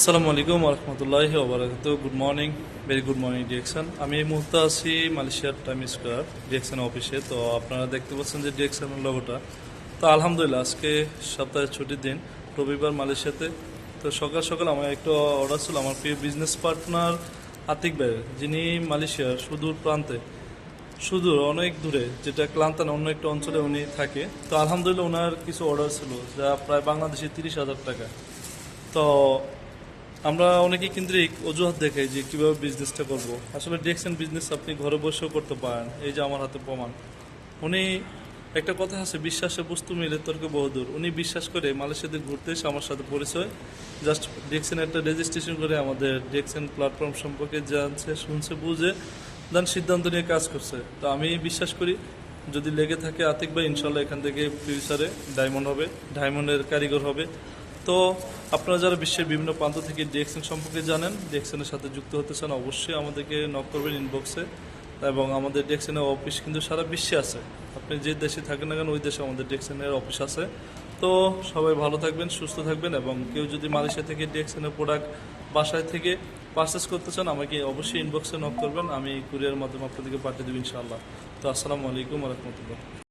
আসসালামু আলাইকুম রহমতুল্লাহি ওবরাকাত good morning very good morning direction আমি এই মুহূর্তে আছি মালয়েশিয়ার টাইম স্কোয়ার ডিরেকশন অফিসে তো আপনারা দেখতে পাচ্ছেন যে ডিরেকশনের লোগোটা তো আলহামদুলিল্লাহ, আজকে সপ্তাহের ছুটির দিন, রবিবার মালয়েশিয়াতে। তো সকাল সকাল আমার একটা অর্ডার ছিল, আমার প্রিয় বিজনেস পার্টনার আতিক ভাই, যিনি মালয়েশিয়ার সুদূর প্রান্তে। সুদূর অনেক দূরে, যেটা ক্লান্তান অন্য একটা অঞ্চলে উনি থাকে। তো আলহামদুলিল্লাহ ওনার কিছু অর্ডার ছিল, যা প্রায় বাংলাদেশে তিরিশ হাজার টাকা। তো আমরা অনেকেই কিন্তু এই অজুহাত দেখাই যে কীভাবে বিজনেসটা করব। আসলে ডিরেকশন বিজনেস আপনি ঘরে বসেও করতে পারেন, এই যে আমার হাতে প্রমাণ। উনি একটা কথা আছে বিশ্বাসে বস্তু মিলে তর্কে বহুদূর উনি বিশ্বাস করে মালয়েশিয়াতে ঘুরতে এসে আমার সাথে পরিচয়। জাস্ট ডিরেকশন একটা রেজিস্ট্রেশন করে আমাদের ডিরেকশন প্ল্যাটফর্ম সম্পর্কে জানছে, শুনছে, বুঝে দেন সিদ্ধান্ত নিয়ে কাজ করছে। তো আমি বিশ্বাস করি, যদি লেগে থাকে আতিক ভাই, ইনশাল্লাহ এখান থেকে ফিউচারে ডায়মন্ড হবে ডায়মন্ডের কারিগর হবে। তো আপনারা যারা বিশ্বের বিভিন্ন প্রান্ত থেকে ডিএক্সএন সম্পর্কে জানেন ডিএক্সএনের সাথে যুক্ত হতে চান অবশ্যই আমাদেরকে নক করবেন ইনবক্সে এবং আমাদের ডিএক্সএনের অফিস কিন্তু সারা বিশ্বে আছে। আপনি যে দেশে থাকেন না কেন, ওই দেশে আমাদের ডিএক্সএনের অফিস আছে। তো সবাই ভালো থাকবেন, সুস্থ থাকবেন এবং কেউ যদি মালয়েশিয়া থেকে ডিএক্সএনের প্রোডাক্ট বাসায় থেকে পারচেস করতে চান, আমাকে অবশ্যই ইনবক্সে নক করবেন। আমি কুরিয়ার মাধ্যমে আপনাদেরকে পাঠিয়ে দেবো ইনশাআল্লাহ। তো আসসালামু আলাইকুম রহমতুল্লাহ।